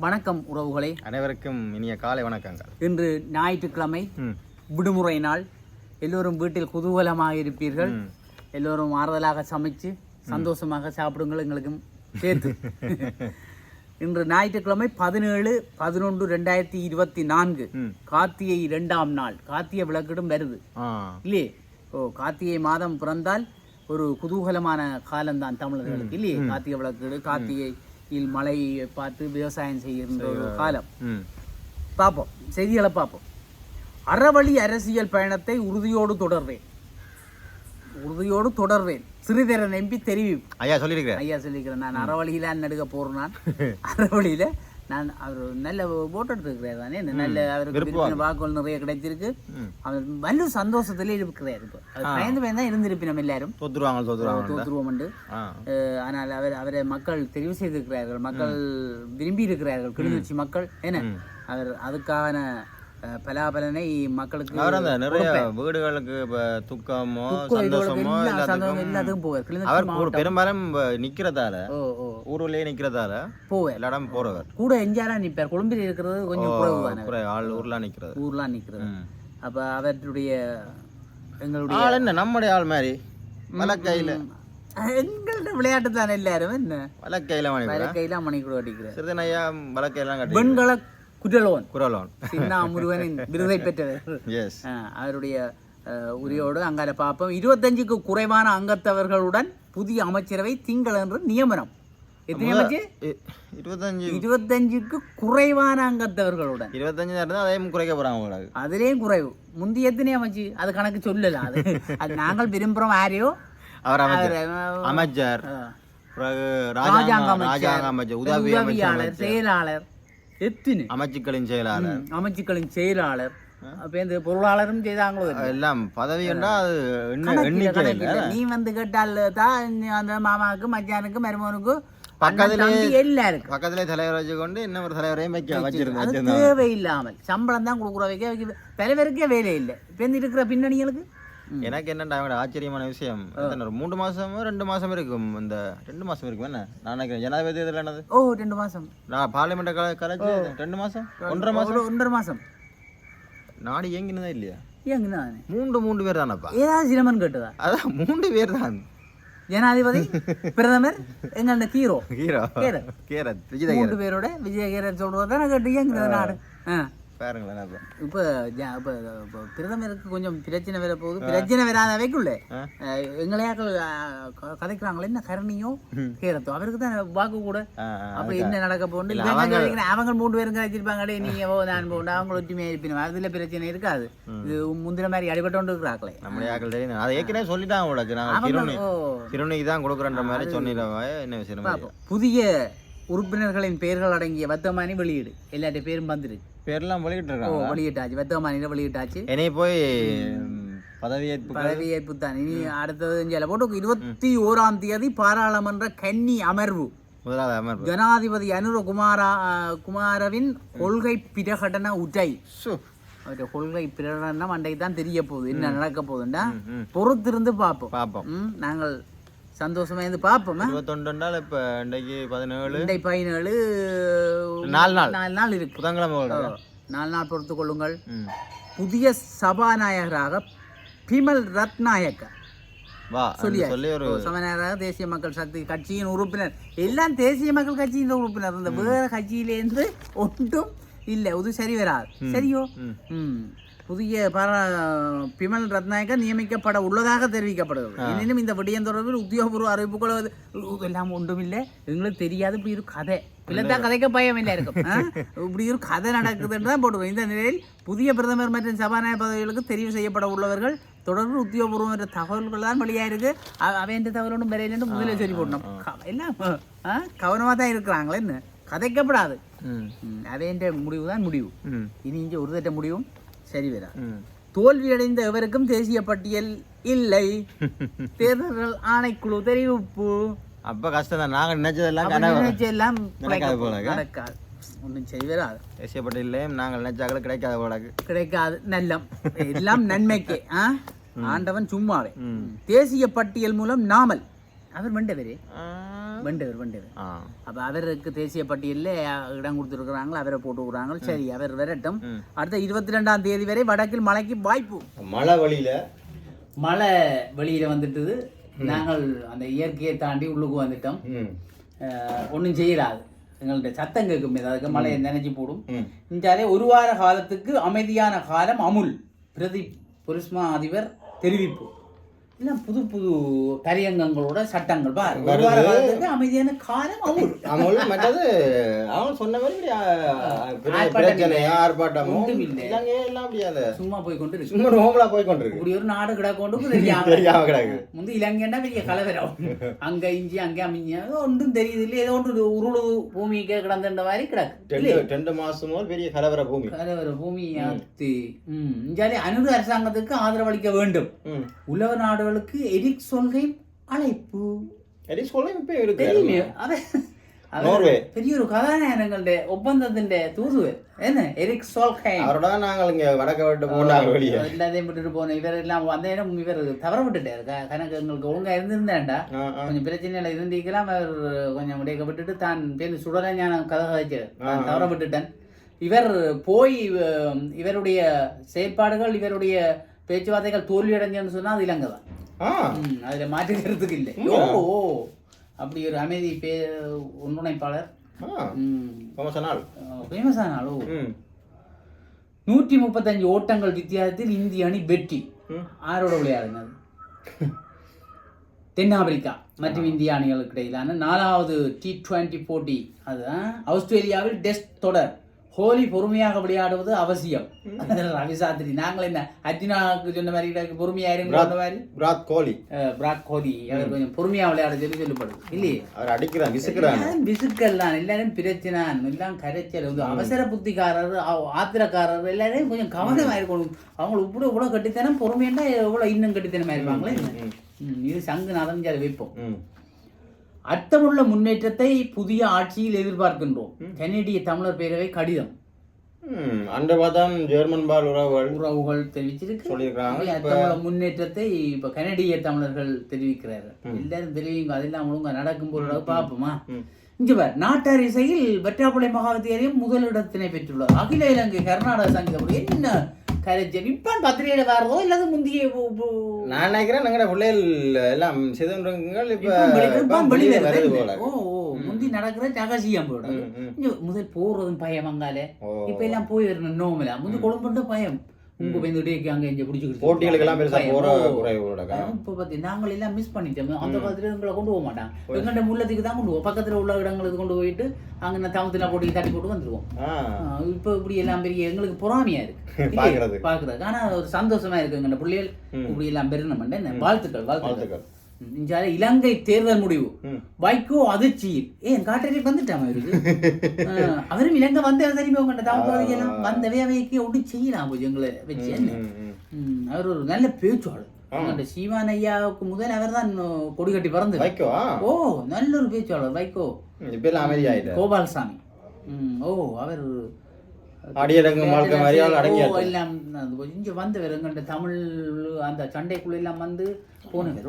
வணக்கம் உறவுகளே. அனைவருக்கும் இனிய காலை வணக்கங்கள். இன்று ஞாயிற்றுக்கிழமை விடுமுறை நாள். எல்லோரும் வீட்டில் குதூகலமாக இருப்பீர்கள். எல்லோரும் ஆறுதலாக சமைச்சு சந்தோஷமாக சாப்பிடுங்கள் எங்களுக்கும் சேர்த்து. இன்று ஞாயிற்றுக்கிழமை பதினேழு பதினொன்று ரெண்டாயிரத்தி இருபத்தி நான்கு. கார்த்திகை இரண்டாம் நாள். கார்த்திகை விளக்கிடும் வருது. இல்லையே? ஓ கார்த்திகை மாதம் பிறந்தால் ஒரு குதூகலமான காலம்தான் தமிழர்களுக்கு இல்லையே? கார்த்திகை விளக்கீடு கார்த்திகையில் மழையை பார்த்து விவசாயம் செய்கின்ற ஒரு காலம். பார்ப்போம். செய்திகளை பார்ப்போம். அறவழி அரசியல் பயணத்தை உறுதியோடு தொடர்வேன். உறுதியோடு தொடர்வேன். சிறிதரன் எம்பி தெரிவிப்பு ஐயா சொல்லியிருக்கிறேன் ஐயா சொல்லிக்கிறேன் நான் அறவழியில நடுக போறேன் நான் அறவழியில நான் அவர் நல்ல ஓட்டு எடுத்துருக்கிறார் தானே? நல்ல அவருக்கு வாக்குகள் நிறைய கிடைச்சிருக்கு. அவர் வலு சந்தோஷத்திலே இருக்கிறார் இப்போ. பயந்து பயந்து தான் இருந்திருப்பினோம் எல்லாரும். தோத்துருவாங்க தோத்துருவாங்க தோத்துருவோம் உண்டு ஆனால் அவர் அவரை மக்கள் தெரிவு செய்திருக்கிறார்கள். மக்கள் விரும்பி இருக்கிறார்கள். கிளிநொச்சி மக்கள். என்ன? அவர் அதுக்கான பலாபலனை மக்களுக்கு நிறைய வீடுகளுக்கு துக்கமோ சந்தோஷமோ எல்லா சந்தோஷம் எல்லாத்துக்கும் போவார். அவர் பெரும்பாலும் நிக்கிறதால. ஓ ஓ. ஊருலயே நிக்கிறதால போவார் எல்லா இடம் போறவர். கூட எஞ்சாரா நிற்பார் கொழும்பில் இருக்கிறது கொஞ்சம் குறைவு தானே. ஆள் ஊர்ல நிக்கிறது. ஊர்லாம் நிற்கிறது ம். அப்ப அவருடைய எங்களுடைய ஆள் என்ன? நம்முடைய ஆள் மாதிரி. வலக்கையில. எங்கள்ட விளையாட்டு தானே எல்லாரும் என்ன? வலக்கையில மணி கையில மணிக்கூட அடிக்கிறார். சிறிதன் ஐயா வலக்கையெல்லாம் வெண்கல குற்றலோன். குரலோன் சின்னா முருகனின் விருதை பெற்றவர். அவருடைய உரையோடு அங்கால பார்ப்போம் இருபத்தஞ்சுக்கு குறைவான அங்கத்தவர்களுடன் புதிய அமைச்சரவை திங்களன்று நியமனம். எத்தனை அமைச்சு இருபத்தஞ்சு. இருபத்தஞ்சுக்கு குறைவான அங்கத்தவர்களுடன் இருபத்தஞ்சு இருந்தா அதையும் குறைக்க உங்களுக்கு அதிலேயும் குறைவு. முந்தி எத்தனை அமைச்சு? அது கணக்கு சொல்லல அது. அது நாங்கள் விரும்புகிறோம் யாரையோ? அவர் அமைச்சர். அமைச்சர். பிறகு ராஜாங்க ராஜாங்க அமைச்சர், உதவி அமைச்சர் செயலாளர். எத்தனை? அமைச்சுக்களின் செயலாளர். அமைச்சுக்களின் செயலாளர். அப்ப இந்த பொருளாளரும் செய்தாங்களோ. எல்லாம் பதவி அது எண்ணிக்கை. நீ வந்து கேட்டால் தான் அந்த மாமாவுக்கு மச்சானுக்கு மருமகனுக்கு அண்ணன், பக்கத்திலே- தம்பி எல்லாருக்கும் பக்கத்திலே தலைவர் வச்சுக்கொண்டு இன்னொரு தலைவரையும் வைக்க வச்சிருந்தேன். தேவையில்லாமல். சம்பளம் தான் கொடுக்குற வைக்க வைக்க தலைவருக்கே வேலை இல்லை. இப்போ இருக்கிற பின்னணிகளுக்கு. எனக்கு என்னடா அவங்களோட ஆச்சரியமான விஷயம்? ஒரு மூன்று மாசமோ ரெண்டு மாசம் இருக்கும். இந்த ரெண்டு மாசம் இருக்கும் என்ன? நான் நினைக்கிறேன். ஜனாதிபதி என்னது? ஓ ரெண்டு மாசம். நான் பார்லிமெண்ட் கல கலைச்சு ரெண்டு மாசம்? ஒன்றரை மாசம்? ஒன்றரை மாசம். நாடு இயங்கினதா இல்லையா? மூன்று மூன்று பேர் தானப்பா? ஏதாவது சிரமம் கேட்டதா? அதான் மூன்று பேர் தான். ஜனாதிபதி பிரதமர் எங்க அந்த ஹீரோ ஹீரோ கேரத். மூன்று பேரோட விஜயகரன் சொல்றது தானே கேட்டு ஏங்குறது நாடு ஆ பாருங்களேன் அப்ப. இப்போ. இப்போ இப்போ பிரதமருக்கு கொஞ்சம் பிரச்சனை வர போகுது. பிரச்சனை வராத வைக்குள்ள. எங்களையாக்கள் கதைக்கிறாங்களே என்ன கரணியோ? கேரத்தோ அவருக்கு தான் வாக்கு கூட. அப்ப என்ன நடக்க இவங்க அவங்க- மூணு பேரும் கதைச்சிருப்பாங்க நீ ஓ நான் போண்டா அவங்க ஒற்றுமையா இருப்பினும். அதுல பிரச்சனை இருக்காது. இது முந்தின மாதிரி அடிபட்டோண்டு இருக்கிறாங்களே நம்முடைய ஆக்கள் தெரியும் அதை ஏற்கனவே சொல்லிட்டாங்க உங்களுக்கு அவங்க சிறுநி ஓ. சிறுனிக்கு தான் கொடுக்குறன்ற மாதிரி சொன்னிடவா? என்ன விஷயம். புதிய உறுப்பினர்களின் பெயர்கள் அடங்கிய வர்த்தமானி வெளியீடு. எல்லாருடைய பேரும் வந்துருக்கு பேர்லாம் வெளியிட்டு ஓ இருக்காங்க வெளியிட்டாச்சு வர்த்தமானியில வெளியிட்டாச்சு என்னைய போய் பதவியேற்பு பதவியேற்பு தான் இனி அடுத்தது இங்கே போட்டு இருபத்தி ஓராம் தேதி பாராளுமன்ற கன்னி அமர்வு. ஜனாதிபதி அனுர குமாரா குமாரவின் கொள்கை பிரகடன உரை. அவருடைய கொள்கை பிரகடனம் அன்றைக்கு தான் தெரிய போகுது. என்ன நடக்க போகுதுண்டா ம். பொறுத்திருந்து பார்ப்போம். பார்ப்போம். நாங்கள் சந்தோஷமா இருந்து பார்ப்போம் இருபத்தொண்டுண்டால் இப்போ இன்றைக்கு பதினேழு. இண்டை பதினேழு நாலு நாள். நாலு நாள் இருக்கு. புதன்கிழமை. நாலு நாள் பொறுத்துக் கொள்ளுங்கள். புதிய சபாநாயகராக பிமல் ரத்நாயக்க. சொல்லி ஒரு சமநாயகராக தேசிய மக்கள் சக்தி கட்சியின் உறுப்பினர். எல்லாம் தேசிய மக்கள் கட்சியின் உறுப்பினர். இந்த வேற கட்சியிலேருந்து ஒன்றும் இல்லை. இது சரி வராது. சரியோ? ம். புதிய பாரா பிமல் ரத்நாயக்க நியமிக்கப்பட உள்ளதாக தெரிவிக்கப்படுகிறது. எனினும் இந்த விடயம் தொடர்பில் உத்தியோகபூர்வ அறிவிப்புகள் வந்து, "உ, எல்லாம் ஒன்றும் இல்லை எங்களுக்கு தெரியாது. இப்படி ஒரு கதை. இல்லத்தான் கதைக்க பயம் இல்லை இருக்கும்? இப்படி ஒரு கதை நடக்குதுன்னு தான் போட்டுருவோம் இந்த நிலையில் புதிய பிரதமர் மற்றும் சபாநாயகர் பதவிகளுக்கு தெரிவு செய்யப்பட உள்ளவர்கள் தொடர்பு உத்தியோகபூர்வ தகவல்கள் தான் வெளியாயிருக்கு அவன் தகவல் ஒன்றும் வரையிலேருந்து முதல்ல சொல்லி போடணும். எல்லாம் கவனமாக தான் இருக்கிறாங்களே என்ன? கதைக்கப்படாது. அவன் முடிவு தான் முடிவு. இனி இங்கே ஒரு தட்ட முடிவும். சரி ம். தோல்வியடைந்த எவருக்கும் தேசிய பட்டியல் இல்லை. தேர்தல்கள் ஆணைக்குழு தெரிவிப்பு. அப்போ கஷ்டம் தான் நாங்கள் நினைச்சதெல்லாம் நினைச்செல்லாம் நடக்காது போல ஒன்றும் சரி வராது தேசிய பட்டியலையும் நாங்கள் நினைச்சாக்கள் கிடைக்காத போலக்கு கிடைக்காது. நல்லம். எல்லாம் நன்மைக்கே ஆ? ஆண்டவன் சும்மாவே. தேசிய பட்டியல் மூலம் நாமல். அவர் மண்டவரே வெண்டவர் வெண்டவர். ஆ. அப்போ அவருக்கு தேசிய பட்டியலில் இடம் கொடுத்துருக்குறாங்களோ அவரை போட்டு விடுறாங்க சரி அவர் வரட்டும். அடுத்த இருபத்தி ரெண்டாம் தேதி வரை வடக்கில் மழைக்கு வாய்ப்பு. மழை வழியில. மழை வெளியில் வந்துட்டுது. நாங்கள் அந்த இயற்கையை தாண்டி உள்ளுக்கு வந்துட்டோம். ஒன்றும் செய்யலாது எங்கள்ட்ட சத்தம் கேட்கும். அதுக்கு மழையை நினைச்சு போடும். இந்தாலே ஒரு வார காலத்துக்கு அமைதியான காலம் அமுல். பிரதி பொலிஸ்மா அதிபர் தெரிவிப்பு. எல்லாம் புது புது கரியங்கங்களோட சட்டங்கள். ஒரு வார காலத்துக்கு அமைதியான காலம் அமுல் அவங்க மற்றது அவங்க சொன்ன மாதிரி இப்படி, ஆ, பெரிய ஆர்ப்பாட்டம் பிரச்சனை ஆர்ப்பாட்டமும் ஒன்றும் இல்லை. இலங்கை எல்லாம் அப்படியாது. சும்மா போய் கொண்டு சும்மா ரோம்லா போய் கொண்டிருக்கு இப்படி ஒரு நாடு கிடக்கொண்டு தெரியாம கிடக்கு. முந்தி இலங்கைன்னா பெரிய கலவரம். அங்க இஞ்சி அங்க அமைஞ்ச ஒன்றும் தெரியுது இல்லை ஏதோ ஒன்று உருளு பூமிக்கு கிடந்துன்ற மாதிரி கிடக்கு. ரெண்டு மாசமோ பெரிய கலவர பூமி. கலவர பூமி ஆத்து ம். இஞ்சாலே அனுரு அரசாங்கத்துக்கு ஆதரவளிக்க வேண்டும். ம். உலக அவர்களுக்கு எரிக் சொல்கையும் அழைப்பு. எரிக் சொல்கையும் இப்போ இருக்கு. பெரிய ஒரு கதாநாயகங்களுடைய ஒப்பந்தத்தின் தூதுவர் என்ன? எரிக் சோல்ஹைம் அவரோட நாங்கள் இங்க வடக்க விட்டு போனாங்க வெளியே. எல்லாத்தையும் விட்டுட்டு போனோம் இவர் எல்லாம் வந்த இடம் இவர் தவற விட்டுட்டாரு. கணக்கு எங்களுக்கு ஒழுங்கா இருந்திருந்தேன்டா கொஞ்சம் பிரச்சனையில இருந்திருக்கலாம். அவர் கொஞ்சம் உடையக்க விட்டுட்டு தான் பேர் சுடலை ஞான கதை கதைச்சு நான் தவற விட்டுட்டேன். இவர் போய் இவருடைய செயற்பாடுகள் இவருடைய பேச்சுவார்த்தைகள் தோல்வியடைஞ்சேன்னு சொன்னால் அது இலங்கை தான். அதில் மாற்றுக்கிறதுக்கு இல்லை. ஓ அப்படி ஒரு அமைதி பே ஒன்றுணைப்பாளர். ஃபேமஸானாலோ நூற்றி முப்பத்தஞ்சு ஓட்டங்கள் வித்தியாசத்தில் இந்திய அணி வெற்றி. ஆரோட விளையாடினது தென்னாப்பிரிக்கா மற்றும் இந்திய அணிகளுக்கு இடையிலான நாலாவது டி டுவெண்ட்டி போட்டி. அதுதான். ஆஸ்திரேலியாவில் டெஸ்ட் தொடர். ஹோலி பொறுமையாக விளையாடுவது அவசியம். ரவி சாஸ்திரி நாங்கள் என்ன அர்ஜுனாவுக்கு சொன்ன மாதிரி பொறுமையா இருங்க மாதிரி? விராட் கோலி. விராட் கோலி அவர் கொஞ்சம் பொறுமையா விளையாட சொல்லி சொல்லப்படுது. இல்லையே? அவர் அடிக்கிறான் விசுக்கிறான். எல்லாரும் விசுக்கெல்லாம் எல்லாரும் பிரச்சனை எல்லாம் கரைச்சல். வந்து அவசர புத்திக்காரர் ஆத்திரக்காரர் எல்லாரையும் கொஞ்சம் கவனமா இருக்கணும். அவங்க இப்படி இவ்வளவு கட்டித்தனம் பொறுமையா எவ்வளவு இன்னும் கட்டித்தனமா இருப்பாங்களே இது சங்கு நதஞ்சால் வைப்போம். அர்த்தமுள்ள முன்னேற்றத்தை புதிய ஆட்சியில் எதிர்பார்க்கின்றோம். கனேடிய தமிழர் பேரவை கடிதம். ஜெர்மன் பால் உறவுகள் உறவுகள் தெரிவிச்சிருக்கு. சொல்லியிருக்காங்க இப்ப அர்த்தமுள்ள முன்னேற்றத்தை இப்ப கனடிய தமிழர்கள் தெரிவிக்கிறார்கள். எல்லாரும் தெரிவிங்க அதெல்லாம் ஒழுங்கா நடக்கும் போது பார்ப்போமா. இங்க பார் நாட்டார் இசையில் வெற்றாப்பளை மகாவித்தியாலயம் முதலிடத்தினை பெற்றுள்ளது. அகில இலங்கை கர்நாடக சங்கீதம் என்ன இப்ப பத்திரிகையில வரதோ இல்லாத முந்தைய நான் நினைக்கிறேன் எங்கட பிள்ளைகள் எல்லாம் சிதம்பரங்கள் இப்ப இப்ப வெளி- இப்ப இப்ப வெளி வெளியே வருது. போல. ஓ முந்தி நடக்கிற ரகசியம் போட முதல் போறதும் பயம் அங்காலே. இப்ப எல்லாம் போய் வரணும் நோமல முந்தி கொழும்புன்ற பயம். உங்க போய் அங்க இங்க பிடிச்சிக்கிட்டு போட்டிகளுக்கு எல்லாம் பெருசா பயம். போற ஓ. குறைவோட இப்ப பத்தி நாங்கள் எல்லாம் மிஸ் பண்ணிட்டோம். அந்த பக்கத்துல எங்களை கொண்டு போக மாட்டாங்க. எங்கள்ட்ட முள்ளத்துக்கு தான் கொண்டு போவோம். பக்கத்துல உள்ள இடங்களுக்கு கொண்டு போயிட்டு அங்க நான் தமத்துல போட்டு தட்டி போட்டு ஆஹ் இப்ப இப்படி எல்லாம் பெரிய எங்களுக்கு பொறாமையா இருக்கு. பாக்குறது ஆனா ஒரு சந்தோஷமா இருக்கு எங்க பிள்ளைகள் இப்படி எல்லாம் பெருணும் வாழ்த்துக்கள். வாழ்த்துக்கள். இஞ்சால இலங்கை தேர்தல் முடிவு. வைகோ அதிர்ச்சியில் ஏன் காட்டேரி வந்துட்டாம இருக்கு ஆஹ் அவரும் இலங்கை வந்த தெரியுமா உங்கள்ட்ட? தவறு எல்லாம் வந்தவே அவைக்கு ஒன்றும் செய்யலாம் போய் எங்களை வச்சு. என்ன? அவர் ஒரு நல்ல பேச்சாளர். சீமான் ஐயாவுக்கு முதல் அவர் தான் கொடி கட்டி பறந்து வைக்கோ. ஓ நல்ல ஒரு பேச்சாளர் வைகோ. கோபால்சாமி. ஓ அவர் அடியடங்கும் வாழ்க்கை மாதிரி எல்லாம் வந்தவர் எங்கள்ட்ட தமிழ் அந்த சண்டைக்குள்ள எல்லாம் வந்து போனவர்.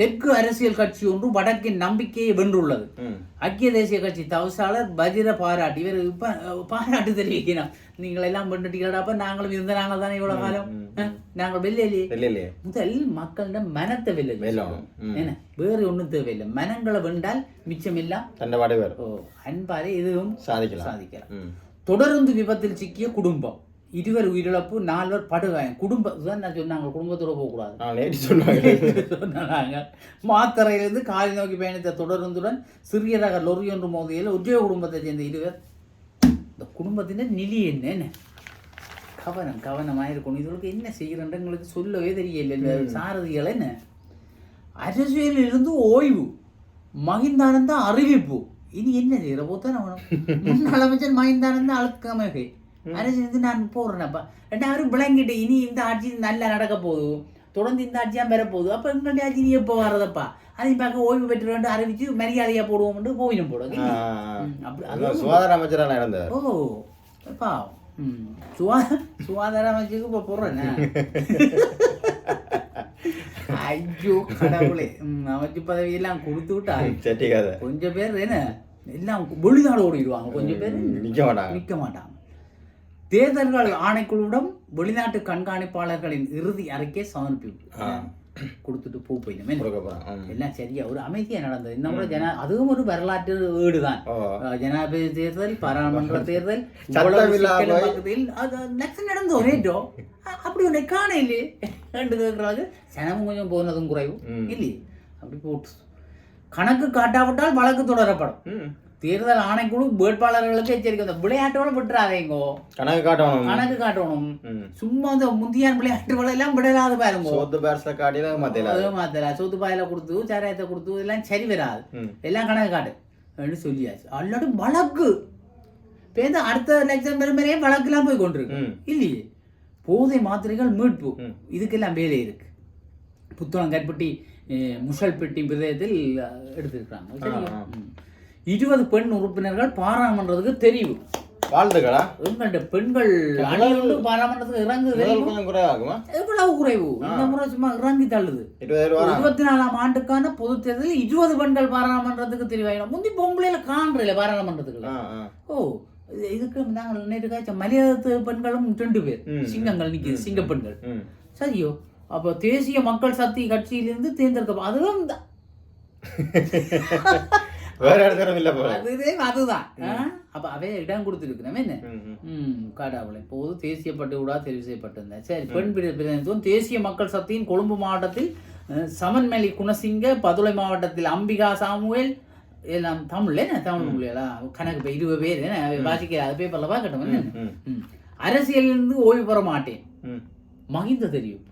தெற்கு அரசியல் கட்சி ஒன்று வடக்கின் நம்பிக்கையை வென்றுள்ளது. ஐக்கிய தேசிய கட்சி தவசாளர் பஜிர பாராட்டி இவர் பாராட்டு தெரிவிக்கிறார். நீங்கள் எல்லாம் பண்ணிட்டீங்களாப்ப நாங்களும் இருந்த நாங்கள் தானே இவ்வளவு காலம்? நாங்கள் இல்லையே முதல் மக்களிடம் மனத்தை வெல்ல வெல்லணும். என்ன? வேறு ஒண்ணும் தேவையில்லை. மனங்களை வென்றால் மிச்சம் எல்லாம் தண்டவாடு ஓ அன்பாலே இதுவும் சாதிக்கலாம். சாதிக்கலாம். தொடர்ந்து விபத்தில் சிக்கிய குடும்பம். இருவர் உயிரிழப்பு நால்வர் படுகாயம். குடும்பம் இதுதான் நான் சொன்னாங்க குடும்பத்தோட போகக்கூடாது. சொன்னாங்க. மாத்தறையிலிருந்து காலை நோக்கி பயணித்த தொடருந்துடன் சிறிய ரக லொரி ஒன்று மோதியில் உத்தியோக குடும்பத்தை சேர்ந்த இருவர் இந்த குடும்பத்தினர் நிலி என்ன? என்ன? கவனம் கவனமாக இருக்கணும் இதுகளுக்கு என்ன செய்கிறேன் எங்களுக்கு சொல்லவே தெரியல இந்த சாரதிகள் என்ன? அரசியலில் இருந்து ஓய்வு மகிந்தானந்த அறிவிப்பு. இனி என்ன செய்யற? போத்தான முன்னாள் அமைச்சர் மகிந்தானந்த அழுக்கமாக அரசியலிருந்து நான் போறேனப்பா ரெண்டாவது விளங்கிட்டு இனி இந்த ஆட்சி நல்லா நடக்க போகுது. தொடர்ந்து இந்த ஆட்சியாக பெற போகுது அப்போ எங்களுடைய ஆட்சி நீ எப்போ வர்றதப்பா? அதையும் பார்க்க ஓய்வு பெற்று அறிவிச்சு மரியாதையா போடுவோம்னு போயிடும் போடும் ஆ, ம், அப்படி- சுகாதார அமைச்சரான இறந்தார். ஓ எப்பா ம் சுவா சுகாதார அமைச்சுக்கு இப்போ போடுறேன். ஐயோ கடவுளே. அமைச்சு பதவியெல்லாம் கொடுத்து விட்டா கொஞ்சம் பேர் என்ன எல்லாம் வெளிநாடு ஓடிடுவாங்க. கொஞ்சம் பேர் நிக்க மாட்டாங்க. நிற்க மாட்டாங்க. தேர்தல்கள் ஆணைக்குழுவிடம் வெளிநாட்டு கண்காணிப்பாளர்களின் இறுதி அறிக்கை சமர்ப்பி ஆ. கொடுத்துட்டு பூ போயிடுமே. எல்லாம் சரியா ஒரு அமைதியா நடந்தது. இந்த முறை ஜன அதுவும் ஒரு வரலாற்று வீடுதான் ஜனாதிபதி தேர்தல் பாராளுமன்ற தேர்தல் பக்கத்தில் அது நடந்த அ- அப்படி ஒன்றை காண இல்லையே ரெண்டு கேட்கறாங்க சனமும் கொஞ்சம் போனதும் குறைவு. ம். இல்லையே? அப்படி போட்டு. கணக்கு காட்டாவிட்டால் வழக்கு தொடரப்படும். தேர்தல் ஆணைக்குழு வேட்பாளர்களுக்கு எச்சரிக்கை இந்த விளையாட்டோட விட்டுறாதேங்கோ. கணக்கு காட்டணும். கணக்கு காட்டணும். சும்மா இந்த முந்தியான் விளையாட்டு எல்லாம் விடலாது பாருங்க. சோத்து பேர்ஸ்ல காட்டில மத்தியில அது மாத்தல சோத்து பாயில கொடுத்து சாராயத்தை கொடுத்து இதெல்லாம் சரி வராது. எல்லாம் கணக்கு காட்டு. சொல்லியாச்சு. அல்லாட்டி வழக்கு. பேருந்து அடுத்த லட்சம் பேர் மாதிரியே வழக்கெல்லாம் போய் கொண்டிருக்கு. இல்லையே. போதை மாத்திரைகள் மீட்பு. இதுக்கெல்லாம் வேலை இருக்கு. புத்தளம் கற்பட்டி முஷல்பட்டி பிரதேசத்தில்? ஆ, ம். இருபது பெண் உறுப்பினர்கள் பாராளுமன்றத்துக்கு தெரிவு. வாழ்த்துக்களா எங்கள்ட்ட பெண்கள் அணியுண்டு பாராளுமன்றத்துக்கு குறைவாகுமா எவ்வளவு குறைவு? இந்த முறை சும்மா இறங்கி தள்ளுது. இருபது ரூபா இருபத்தி நாலாம் ஆண்டுக்கான பொது தேர்தலில் இருபது பெண்கள் பாராளுமன்றத்துக்கு தெரிவாயிடும் முந்தி பொம்பளையில காண்றல ஆ ஓ இது- இதுக்கு நாங்கள் நேற்று காய்ச்ச மலையாளத்து பெண்களும் ரெண்டு பேர். சிங்கங்கள் நிக்குது சிங்க பெண்கள். சரியோ? அப்போ தேசிய மக்கள் சக்தி கட்சியிலிருந்து தேர்ந்தெடுக்க அதுவும் தான் வேற இடத்துல இல்ல போல. அதுவே அதுதான்? அப்ப அவை இடம் கொடுத்துருக்கிறோம் என்ன? ம், கடவுளை. இப்போது தேசிய பட்டுவிழா தெரிவு செய்யப்பட்டிருந்தேன் சரி பெண் பிரி- பிரதிநிதித்துவம் தேசிய மக்கள் சக்தியின் கொழும்பு மாவட்டத்தில் சமன்மேலி குணசிங்க பதுளை மாவட்டத்தில் அம்பிகா சாமுவேல் எல்லாம் தமிழ்ல என்ன? தமிழ் மொழியெல்லாம். கணக்கு இருபது பேர் என்ன? வாசிக்க அது பேப்பரில் பார்க்கட்டும். அரசியலிலிருந்து ஓய்வு பெற மாட்டேன். மகிந்த தெரியும்.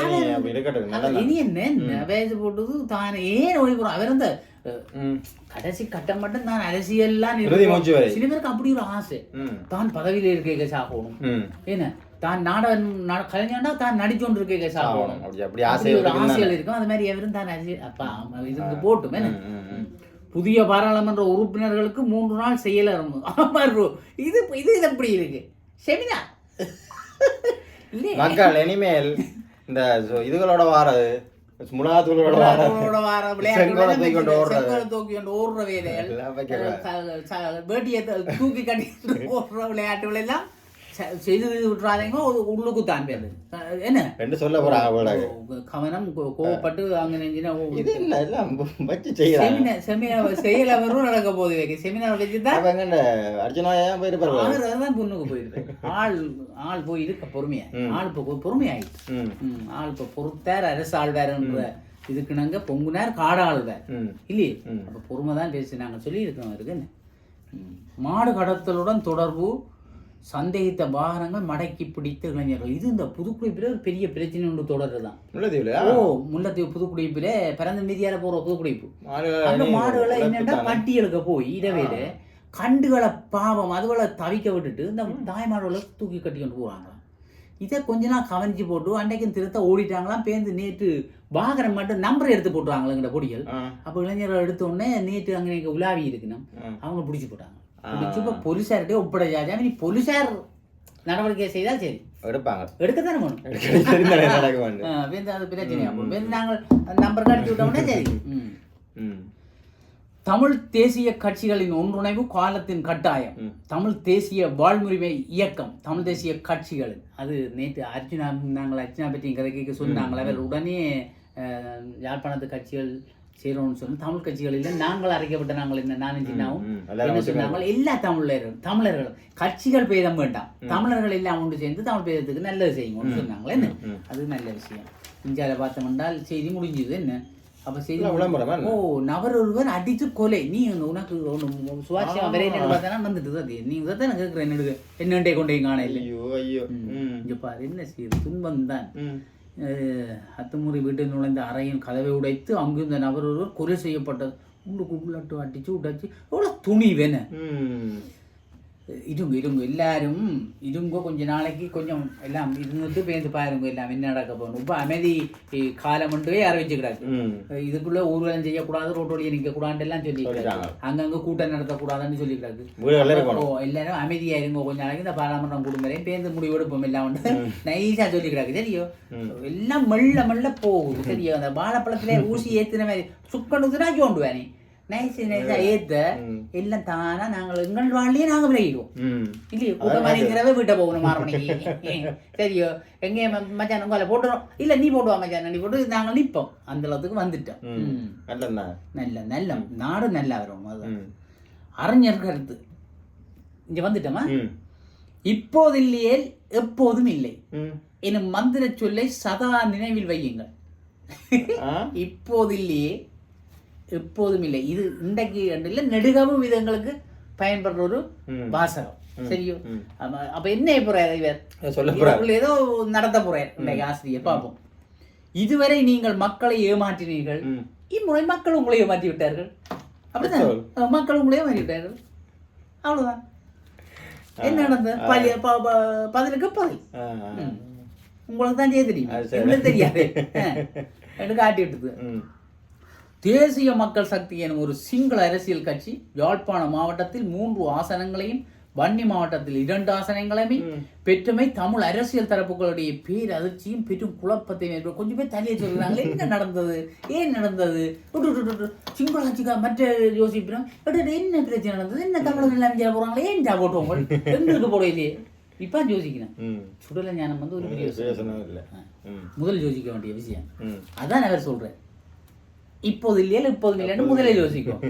சரி. ஓய்வு இருக்கட்டும் போட்டது தான். ஏன் ஓய்வு அவர் அந்த கடைசி கட்டம் மட்டும் தான் அரசியல்லாம். சில பேருக்கு அப்படி ஒரு ஆசை. தான் பதவியில் இருக்க சாகணும் என்ன? தான் நாடகம் நட- கலைஞனா தான் நடிச்சோண்டு இருக்க சாகணும் அப்படி ஆசை ஒரு ஆசைகள் இருக்கும். அது மாதிரி எவரும் தான் அப்பா இருந்து போட்டும். புதிய பாராளுமன்ற உறுப்பினர்களுக்கு மூன்று நாள் செய்யல. இது இது இது எப்படி இருக்கு? செமினா. மக்கள் இனிமேல் இந்த இதுகளோட வாரது முலாத்துகளோட வாரது செங்கோலை தூக்கி கொண்டு ஓடுற வேலைகள். வேட்டியை தூக்கி கட்டி ஓடுற விளையாட்டுகள் எல்லாம் செய்து விட்டுறாதீங்க ஒரு உள்ளுக்கு தான் பேரு அஹ் என்ன ரெண்டு சொல்ல கோ- கவனம் கோவப்பட்டு அங்க நெஞ்சினா இது இல்ல எல்லாம் வச்சு செய்யறாங்க செமினார் செமினார் செய்யல வரும் நடக்க போகுது வைக்க செமினார் வச்சு தான் அவங்க இந்த அர்ஜுனா ஏன் போயிருப்பாரு தான் பொண்ணுக்கு போயிருக்கு ஆள் ஆள் போய் இருக்க பொறுமையா. ஆள் இப்போ பொறுமையாயிட்டு ஆள் இப்போ பொறுத்தார் அரசு ஆழ்வார்ன்ற இதுக்குனாங்க பொங்குனார் காட ஆழ்வார் ம் இல்லையே. அப்போ பொறுமை தான் பேசி நாங்கள் சொல்லியிருக்கிறோம் இருக்கு என்ன ம். மாடு கடத்தலுடன் தொடர்பு சந்தேகித்த வாகனங்கள் மடக்கி பிடித்த இளைஞர்கள். இது இந்த புதுக்குடிப்பில் ஒரு பெரிய பிரச்சனை ஒன்று தொடருதான் முள்ளதீவுல ஓ முல்லத்தீவு புதுக்குடிப்பில் பிறந்த மீதியால போற புதுக்குடிப்பு. அந்த மாடுகளை என்னென்னா பட்டி எடுக்க போய் இரவேல கண்டுகளை பாவம் அதுகளை தவிக்க விட்டுட்டு இந்த தாய் மாடுகளை தூக்கி கட்டி கொண்டு போறாங்களாம் இதை கொஞ்ச நாள் கவனிச்சு போட்டு அன்றைக்கும் திருத்த ஓடிட்டாங்களாம். பேருந்து நேற்று வாகனம் மட்டும் நம்பர் எடுத்து போட்டுருவாங்களேங்கிற பொடிகள். அப்போ இளைஞர்கள் எடுத்த உடனே நேற்று அங்கே உலாவி இருக்கணும். அவங்க பிடிச்சி போட்டாங்க. பிடிச்சி இப்போ போலீஸார்கிட்டே ஒப்படைச்சாச்சு நீ போலீஸார் நடவடிக்கை செய்தால் சரி. எடுப்பாங்க. எடுக்கத்தானே வேணும். அது பிரச்சனையா நாங்கள் நம்பர் கட்டி விட்டோம்னா சரி. தமிழ் தேசிய கட்சிகளின் ஒன்றிணைவு காலத்தின் கட்டாயம். தமிழ் தேசிய வாழ்முரிமை இயக்கம். தமிழ் தேசிய கட்சிகள் அது நேற்று அர்ஜுனா நாங்கள் அர்ஜுனா பற்றி கதைக்கு சொன்னாங்களே. அவர் உடனே யாழ்ப்பாணத்து கட்சிகள் சேரும்னு சொன்ன தமிழ் கட்சிகளில் நாங்கள் அரைக்கப்பட்ட நாங்கள் என்ன? நானும் சின்னாவும் என்ன சொன்னாங்க? எல்லா தமிழர்களும் தமிழர்களும் கட்சிகள் பேதம் வேண்டாம். தமிழர்கள் எல்லாம் ஒன்று சேர்ந்து தமிழ் பேதத்துக்கு நல்லது செய்யுங்கன்னு சொன்னாங்களே? என்ன. அது நல்ல விஷயம். இந்தியாவில் பார்த்தோம் என்றால் செய்தி முடிஞ்சுது. என்ன? அப்போ செய்தி விளம்பரமா என்ன? ஓ நபர் ஒருவர் அடித்து கொலை. நீ உனக்கு ஒன்று சுவாட்சியம் வரை என்னன்னு பார்த்தா வந்துட்டு அது. நீ தான் நான் கேட்குறேன் என்னடு என்னண்டே கொண்டே காண இல்லை ஐயோ. இங்கே பாரு என்ன செய்யுது? துன்பம் தான் அத்துமுறை வீட்டில் நுழைந்த அறையின் கதவை உடைத்து அங்கு இந்த நபர் ஒருவர் கொலை செய்யப்பட்டது. உள்ளுக்கு உள்ளட்டு அடிச்சு விட்டாச்சு எவ்வளோ துணி வேணும் இருங்க இருங்க எல்லாரும் இருங்க கொஞ்ச நாளைக்கு கொஞ்சம் எல்லாம் இருந்துட்டு பேந்து பாருங்க எல்லாம் என்ன நடக்க போகணும் இப்போ அமைதி காலம் கொண்டு அறிவிச்சுக்கிறாரு இதுக்குள்ள ஊர்வலம் செய்யக்கூடாது ரோட்டு வழியை நிற்க கூடாதுன்னு எல்லாம் சொல்லிக்கிறாரு சொல்லிட்டாங்க. அங்கங்க கூட்டம் நடத்தக்கூடாதுன்னு சொல்லிக்கிறாரு ஓ எல்லாரும் அமைதியா இருங்க. கொஞ்ச நாளைக்கு இந்த பாராளுமன்றம் குடும்பரையும் பேருந்து முடிவு எடுப்போம் எல்லாம் வந்து நைஸா சொல்லிக்கிறாங்க சரியோ எல்லாம் மெல்ல மெல்ல போகுது சரியோ அந்த வாழைப்பழத்துல ஊசி ஏத்துன மாதிரி சுக்கணுதுனா சோண்டுவானே நைஸ் நைஸா ஏத்த. எல்லாம் தானா நாங்கள் எங்கள் வாழ்லையே நாங்க விலகிடுவோம் ம். இல்லையோ? கூட்டம் மாதிரிங்கிறத வீட்டை போகணும் ஆறு மணிக்கு சரியோ? எங்கே மச்சான் உங்களை போட்டுறோம். இல்ல நீ போடுவா மச்சான். நீ போட்டு நாங்கள் நிற்போம் அந்த அளவுக்கு வந்துட்டோம். நல்ல நல்ல. நாடு நல்லா வரும். அறிஞர் கருத்து. இங்க வந்துட்டோமா? இப்போதில்லையே எப்போதும் இல்லை. எனும் மந்திர சொல்லை சதா நினைவில் வையுங்கள். இப்போதில்லையே எப்போதும் இல்லை. இது இன்றைக்கு இல்லை நெடுகவும் இது எங்களுக்கு பயன்படுற ஒரு. வாசகம். சரியோ? அப்ப என்ன போறாரு இவர் சொல்ல ஏதோ நடத்த போறார் இன்றைக்கு ஆசிரியர் பார்ப்போம். இதுவரை நீங்கள் மக்களை ஏமாற்றினீர்கள். இம்முறை மக்கள் உங்களை ஏமாற்றி விட்டார்கள். அப்படிதான் மக்கள் உங்களை ஏமாற்றி விட்டார்கள். அவ்வளவுதான். என்ன நடந்தது? பதி- பதிலுக்கு ஆ. உங்களுக்கு தான் செய்ய தெரியும். தெரியாது. அஹ். என்று காட்டி விட்டது. தேசிய மக்கள் சக்தி எனும் ஒரு சிங்கள அரசியல் கட்சி யாழ்ப்பாண மாவட்டத்தில் மூன்று ஆசனங்களையும் வன்னி மாவட்டத்தில் இரண்டு ஆசனங்களையுமே பெற்றுமை தமிழ் அரசியல் தரப்புகளுடைய பேர் அதிர்ச்சியும் பெரும் குழப்பத்தையும். கொஞ்சம் பேர் தனியாக சொல்கிறாங்க என்ன நடந்தது? ஏன் நடந்தது? சிங்கள கட்சிக்கா மற்ற யோசிப்பிடும் என்ன பிரச்சனை நடந்தது? என்ன தமிழர் எல்லாம் செய்ய போறாங்களே? ஏன் ஜா போட்டோம் எங்களுக்கு போட இல்லையே. இப்போ யோசிக்கிறேன். சுடல ஞானம் வந்து ஒரு பெரிய முதல் யோசிக்க வேண்டிய விஷயம். அதான் அவர் சொல்றேன் இப்போது இல்லையா இப்போது இல்லைன்னு முதலில் யோசிக்கும்.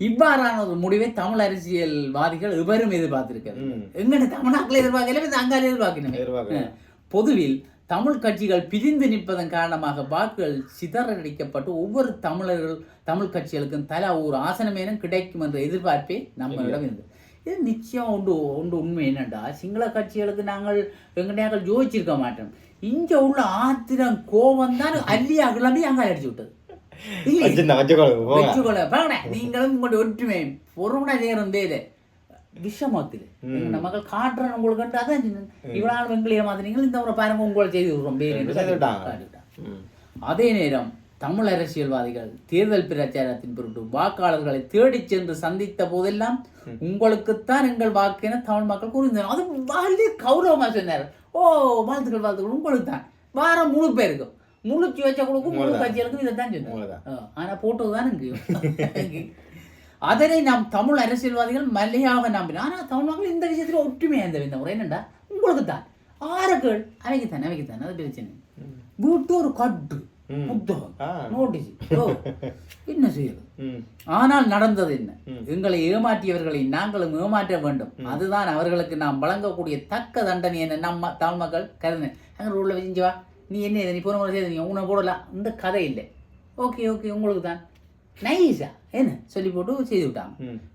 இவ்வாறான ஒரு முடிவை தமிழ் அரசியல்வாதிகள் எவரும் எதிர்பார்த்திருக்கிறது ம். எங்கட தமிழ்நாட்டில் எதிர்பார்க்கல இது அங்கால எதிர்பார்க்கணுமே. பொதுவில் தமிழ் கட்சிகள் பிரிந்து நிற்பதன் காரணமாக வாக்குகள் சிதறடிக்கப்பட்டு ஒவ்வொரு தமிழர்கள் தமிழ் கட்சிகளுக்கும் தலா ஒரு ஆசனமேனும் கிடைக்கும் என்ற எதிர்பார்ப்பே நம்மளிடம் இருந்தது. இது நிச்சயம் உண்டு உண்டு உண்மை என்னண்டா சிங்கள கட்சிகளுக்கு நாங்கள் எங்கடையாக்கள் யோசிச்சிருக்க மாட்டோம். இங்க உள்ள ஆத்திரம் கோபம் தான் அள்ளியா கிளம்பி அங்கே அடிச்சு விட்டது. நீங்களும் உங்களுடைய ஒற்றுமை பொறுமனா செய்யறோம் பேரு விஷமத்தில் எங்க மக்கள் காட்டுறேன் உங்களுக்கு அதான் இவ்வளவு வெங்கலிய மாதிரி இந்த முறை பாருங்க உங்களை செய்து விடுறோம் பேர் என்று செய்து விட்டாங்க. காட்டிவிட்டான். ம் அதே நேரம் தமிழ் அரசியல்வாதிகள் தேர்தல் பிரச்சாரத்தின் பொருட்டு வாக்காளர்களை தேடிச் சென்று சந்தித்த போதெல்லாம் உங்களுக்குத்தான் எங்கள் வாக்கு என தமிழ் மக்கள் கூறியிருந்தனர் அது வாழ்ந்து கௌரவமா சொன்னார் ஓ வாழ்த்துக்கள் வாழ்த்துக்கள் உங்களுக்கு தான் வாரம் முழு பேருக்கும் முழு சுயேட்சைகளுக்கும் முழு கட்சிகளுக்கும் இதை தான் சொன்னார் உங்களுதான். ஆ, ஆனா போட்டதுதான் இங்கு. அதனை நாம் தமிழ் அரசியல்வாதிகள் மல்லையாக நம்பினோம் ஆனா தமிழ் மக்கள் இந்த விஷயத்துல ஒற்றுமையா இருந்த இந்த முறை என்னண்டா? உங்களுக்கு தான் ஆறுகள் அவைக்கு தான் அவைக்கு தான் அது பிரச்சனை. வீட்டு ஒரு கட்டு. என்ன செய்யுது ம். ஆனால் நடந்தது என்ன? எங்களை ஏமாற்றியவர்களை நாங்களும் ஏமாற்ற வேண்டும். அதுதான் அவர்களுக்கு நாம் வழங்கக்கூடிய தக்க தண்டனை என நம்ம தமிழ் மக்கள் கருதின அங்கே உள்ள வச்சு வா. நீ என்ன இது? நீ போன முறை செய்த நீ உன்னை போடலாம் இந்த கதை இல்லை. ஓகே ஓகே உங்களுக்கு தான். நைஸா என்ன? சொல்லி போட்டு செய்து விட்டாங்க.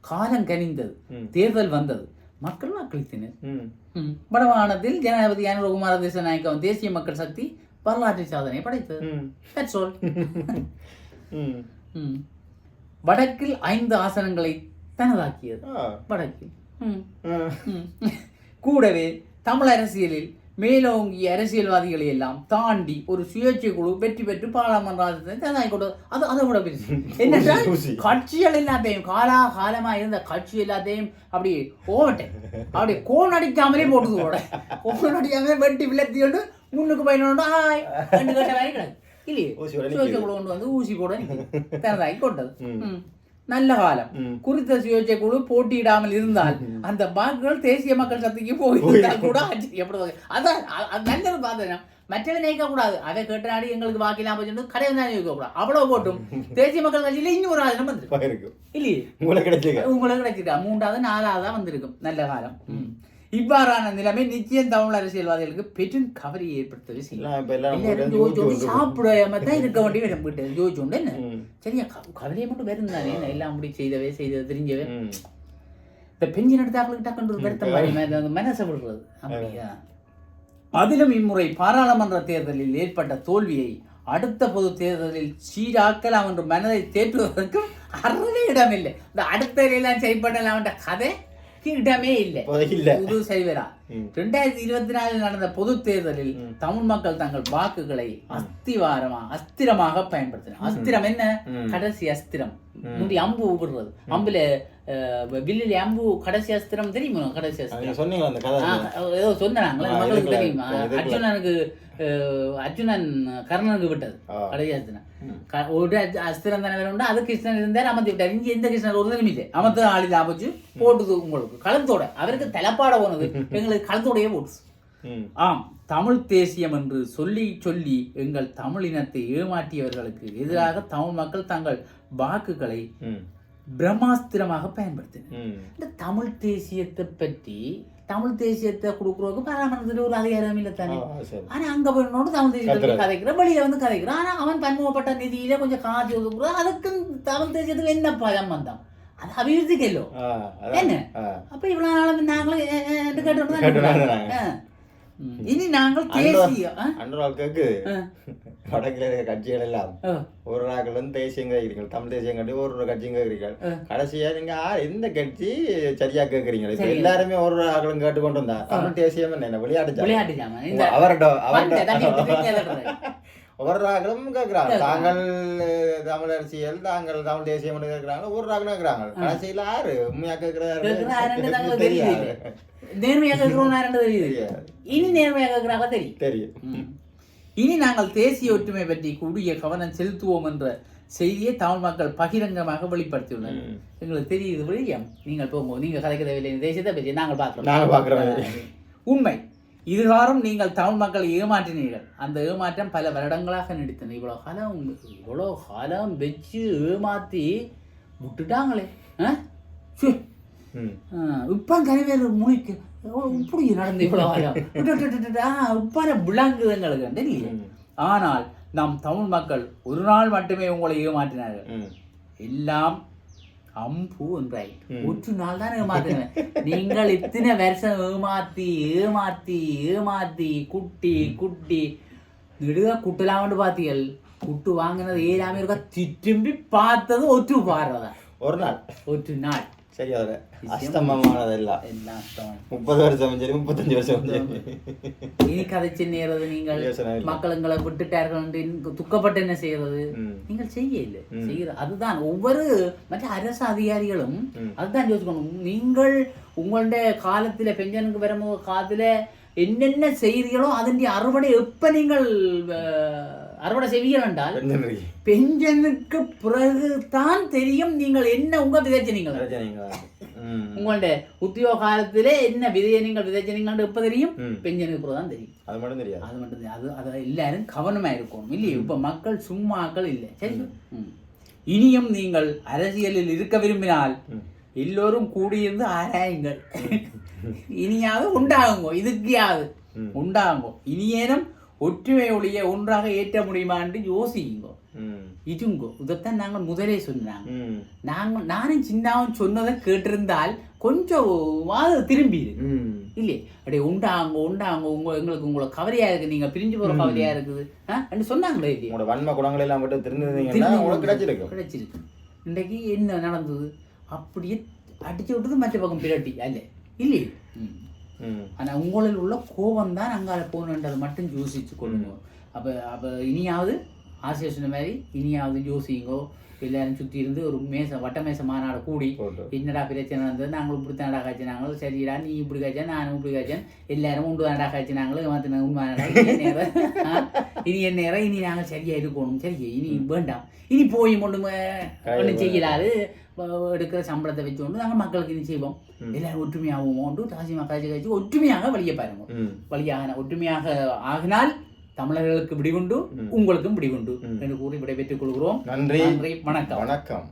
காலம் கனிந்தது. தேர்தல் வந்தது. மக்கள் வாக்களித்தனர். வடமாகாணத்தில் ஜனாதிபதி அனுரகுமார தேசநாயக்கம் தேசிய மக்கள் சக்தி வரலாற்று சாதனை படைத்தது. வடக்கில் ஐந்து ஆசனங்களை தனதாக்கியது. வடக்கில். கூடவே தமிழ் அரசியலில் மேலோங்கிய அரசியல்வாதிகளை எல்லாம் தாண்டி ஒரு சுயேட்சை குழு வெற்றி பெற்று பாராளுமன்றத்தை தனதாக்கி கொண்டது அது அதை விட பெருசு. என்னென்றால். கட்சிகள் எல்லாத்தையும் காலா காலமா இருந்த கட்சி எல்லாத்தையும் அப்படி ஓவட்டேன் அப்படி கோன் அடிக்காமலே போட்டுது கூட. கோன் அடிக்காமலே வெட்டி விளத்தி கொண்டு முன்னுக்கு பயணம் ரெண்டு கட்ட இல்லையே? சுயேட்சை குழு கொண்டு வந்து ஊசி போட. தனதாக்கி கொண்டது. நல்ல காலம். குறித்த சுயேட்சை குழு போட்டியிடாமல் இருந்தால் அந்த வாக்குகள் தேசிய மக்கள் சக்திக்கு போயிருந்தால் கூட ஆச்சரியப்படுவது அதான் நல்லது பார்த்தேன் மற்றவை நினைக்க கூடாது. அதை கேட்டனாடி எங்களுக்கு வாக்கிலாம் போச்சு கடை தான் நினைக்க கூடாது. அவ்வளவு போட்டும். தேசிய மக்கள் கட்சியில இன்னும் ஒரு ஆயிரம் வந்திருக்கு. போயிருக்கும் இல்லையே? உங்களுக்கு கிடைச்சிக்க உங்களுக்கு கிடைச்சிருக்கா? மூன்றாவது நாலாவதா வந்திருக்கும். நல்ல காலம். இவ்வாறான நிலைமை நிச்சயம் தமிழ் அரசியல்வாதிகளுக்கு பெரும் கவலையை ஏற்படுத்தவே செய்யும். சாப்பிடாம தான் இருக்க வேண்டிய ஜோதிச்சு உண்டு என்ன. சரியா க- கவலையை மட்டும் வரும் தானே என்ன? எல்லாம் அப்படி செய்தவே செய்தது தெரிஞ்சவே. இந்த பெஞ்சன் எடுத்தாக்களுக்கு டக்குன்னு ஒரு வருத்தம் மாதிரி மனசை விடுறது. அப்படியா? அதிலும் இம்முறை பாராளுமன்ற தேர்தலில் ஏற்பட்ட தோல்வியை அடுத்த பொது தேர்தலில் சீராக்கலாம் என்று மனதை தேற்றுவதற்கும் அறவே இடமில்லை. இந்த அடுத்த எல்லாம் சரி பண்ணலாம் கதை இடமே இல்லை. இது சரிவரா. ரெண்டாயிரத்தி இருபத்தி நாலில் நடந்த பொது தேர்தலில் தமிழ் மக்கள் தங்கள் வாக்குகளை அஸ்திவாரமா அஸ்திரமாக பயன்படுத்தினர் அஸ்திரம் என்ன. கடைசி அஸ்திரம். முந்தி அம்பு விடுறது அம்புல வில்லில் அம்பு கடைசி அஸ்திரம் தெரியுமா கடைசி அஸ்திரம்? சொன்னீங்களா அந்த கதை. ஆ, ஏதோ சொன்னாங்களே? மக்களுக்கு தெரியுமா. அர்ஜுனனுக்கு அர்ஜுனன் கர்ணனுக்கு விட்டது. கடைசி அஸ்திரம். ஒரு அஸ்தி- அஸ்திரம் தானே வேணும்? அது கிருஷ்ணன் இருந்தார் அமர்த்தி விட்டார். இங்க எந்த கிருஷ்ணர் ஒரு இல்லை அமர்த்து ஆளி லாபச்சு போட்டுது உங்களுக்கு. களத்தோட அவருக்கு தலைப்பாட போனது. எங்களுக்கு களத்தோடையே போட்டுச்சு. ஆம். தமிழ் தேசியம் என்று சொல்லி சொல்லி எங்கள் தமிழ் இனத்தை ஏமாற்றியவர்களுக்கு எதிராக தமிழ் மக்கள் தங்கள் வாக்குகளை பிரம்மாஸ்திரமாக பயன்படுத்தினர். இந்த தமிழ் தேசியத்தை பற்றி தமிழ் தேசியத்தை கொடுக்குறதுக்கு பாராமணத்தில் ஒரு அதிகாரம் இல்லை தானே? ஆ, சரி. ஆனா அங்க போயினோடு தமிழ் தேசியத்தை. கதைக்கிறான் வெளியில வந்து கதைக்கிறான் ஆனா அவன் பன்முகப்பட்ட நிதியில கொஞ்சம் காசு ஒதுக்குறான் அதுக்கும் தமிழ் தேசியத்துக்கு என்ன சம்பந்தம் அது அபிவிருத்திக்கல்லோ என்ன? அப்ப இவ்வளவு நாளும் நாங்களும் ஏ, ஏ, என்று கேட்டுட்டு தான் கேட்டுட்டு தான் இருக்கிறோம். இருக்கிறாங்க. ஆ. ம். இனி நாங்கள் தேசிய வடக்கில் இருக்கிற கட்சிகள் எல்லாம். ஒரு நாட்கள் வந்து தேசியம் கேட்குறீங்க தமிழ் தேசியம் கட்டி ஒரு ஒரு கட்சியும் கேட்குறீங்க கடைசியா நீங்க எந்த கட்சி சரியா கேட்குறீங்க இப்ப. எல்லாருமே ஒரு ஒரு ஆக்களும் கேட்டு கொண்டு வந்தா தமிழ் தேசியம் என்ன விளையாட்டு அவர்கிட்ட கேளுறது. ஒரு ராகலும் கேட்குறாங்க. தாங்கள் தமிழ் அரசியல் தாங்கள் தமிழ் தேசியம் கேட்குறாங்க. ஒரு ராகலும் கேட்குறாங்க. கடைசியில் யாரு? உண்மையா கேட்குறாரு? தெரியுது. நேர்மையா கேட்கிறோம் தெரியுது. இனி நேர்மையா கேட்கிறாங்க தெரியும். தெரியும். இனி நாங்கள் தேசிய ஒற்றுமை பற்றி கூடிய கவனம் செலுத்துவோம் என்ற செய்தியை தமிழ் மக்கள் பகிரங்கமாக வெளிப்படுத்தியுள்ளனர். எங்களுக்கு தெரியுது விழியம் நீங்கள் போங்க நீங்க கதைக்க தேவையில்லை இந்த தேசியத்தை பற்றி நாங்கள் பார்க்கிறோம். பார்க்குறோம். உண்மை. இதுகாரம் நீங்கள் தமிழ் மக்களை ஏமாற்றினீர்கள். அந்த ஏமாற்றம் பல வருடங்களாக நீடித்தன. இவ்வளோ காலம் இவ்வளோ காலம் வச்சு ஏமாத்தி விட்டுட்டாங்களே. ஆ? இப்ப கரைவேறு முழிக்கு இப்படி நடந்து இவ்வளோ உப்பான விளங்குதங்களுக்கு தெரியல ம். ஆனால் நம் தமிழ் மக்கள் ஒரு நாள் மட்டுமே உங்களை ஏமாற்றினார்கள். எல்லாம் அம்பு என்றாய். ஒற்று நாள் தான் ஏமாத்தினேன் நீங்கள் இத்தனை வருஷம் ஏமாத்தி ஏமாத்தி ஏமாத்தி குட்டி குட்டி நெடுக குட்டலாமட்டு பாத்தீங்கள் குட்டு வாங்கினது ஏழாமே இருக்கா திரும்பி பார்த்தது ஒற்று பாடுறதா ஒரு நாள். ஒற்று நாள். சரி அதில் அஸ்தமமானதெல்லாம் எல்லாம். முப்பது வருஷம் சரி முப்பத்தஞ்சு வருஷம் இனி கதைச்சு நேரது நீங்கள். மக்கள் எங்களை விட்டுட்டார்கள் என்று துக்கப்பட்டு என்ன செய்யறது. நீங்கள் செய்ய இல்லை செய்கிற அதுதான் ஒவ்வொரு மற்ற அரசு அதிகாரிகளும். அதுதான் யோசிக்கணும் நீங்கள் உங்களுடைய காலத்துல பெஞ்சனுக்கு வரும்போது காலத்துல என்னென்ன செய்கிறீர்களோ அதன் அறுவடை எப்ப நீங்கள் அறுவடை செய்வீர்கள் என்றால் பெஞ்சனுக்கு பிறகு தான் தெரியும் நீங்கள் என்ன உங்க விதைச்சனீங்கள் உங்களுடைய உத்தியோக காலத்திலே என்ன விதையை நீங்கள் விதைச்சனீங்கன்னு எப்ப தெரியும். பெஞ்சனுக்கு பிறகு தான் தெரியும். அது மட்டும் தெரியாது. அது மட்டும் தான். அது அது எல்லாரும் கவனமா இருக்கணும் இல்லையே? இப்ப மக்கள் சும்மாக்கள் இல்லை. சரி. இனியும் நீங்கள் அரசியலில் இருக்க விரும்பினால். எல்லோரும் கூடியிருந்து ஆராயுங்கள். இனியாவது உண்டாகுங்கோ இதுக்கையாவது. உண்டாகுங்கோ. இனியேனும் ஒற்றுமை ஒளிய ஒன்றாக ஏற்ற முடியுமான்னு யோசிங்கோ ம். இதுங்கோ இதைத்தான் நாங்கள் முதலே சொன்னாங்க. நாங்கள் நானும் சின்னாவும் சொன்னதை கேட்டிருந்தால் கொஞ்சம் வாது திரும்பி இருக்கு ம். இல்லையே? அப்படியே உண்டாங்க உண்டாங்க உங்க எங்களுக்கு உங்களை கவலையா இருக்கு நீங்க பிரிஞ்சு போற கவலையா இருக்குது. சொன்னாங்களே உங்களோட வன்ம குணங்கள் எல்லாம் திரும்பி உங்களுக்கு கிடைச்சிருக்கும். கிடைச்சிருக்கு. இன்றைக்கு என்ன நடந்தது? அப்படியே அடிச்சு விட்டது மற்ற பக்கம் பிரட்டி அல்ல. இல்லையே? ம். ம் ஆனா உங்களில் உள்ள கோபம் தான் அங்கால போகணுன்றதை மட்டும் யோசிச்சு கொள்ளுங்க. அப்ப அப்ப இனியாவது ஆசிரியர் சொன்ன மாதிரி இனியாவது யோசிங்கோ எல்லாரும் சுத்தி இருந்து ஒரு மேச வட்ட மேச மாநாடு கூடி என்னடா பிரச்சனை இருந்தது நாங்களும் இப்படி தானடா காய்ச்சினாங்க சரிடா நீ இப்படி காய்ச்சா நானும் இப்படி காய்ச்சேன் எல்லாரும் உண்டு தானடா காய்ச்சினாங்களும் ஏமாத்தின உண்மையானடா இனி என்ன நேரம்? இனி நாங்கள் சரியா இருக்கணும் சரியா இனி வேண்டாம். இனி போய் ஒன்று ஒன்றும் செய்யலாது. எடுக்கிற சம்பளத்தை வச்சு கொண்டு நாங்கள் மக்களுக்கு இனி செய்வோம். எல்லாரும் ஒற்றுமையாகவும் தாசி மக்கள் காய்ச்சி ஒற்றுமையாக வழியை பாருங்க. வழியாக ஒற்றுமையாக ஆகினால் தமிழர்களுக்கு விடிவுண்டு உங்களுக்கும் விடிவுண்டு என்று கூறி விடைபெற்றுக் கொள்கிறோம். நன்றி. நன்றி. வணக்கம். வணக்கம்.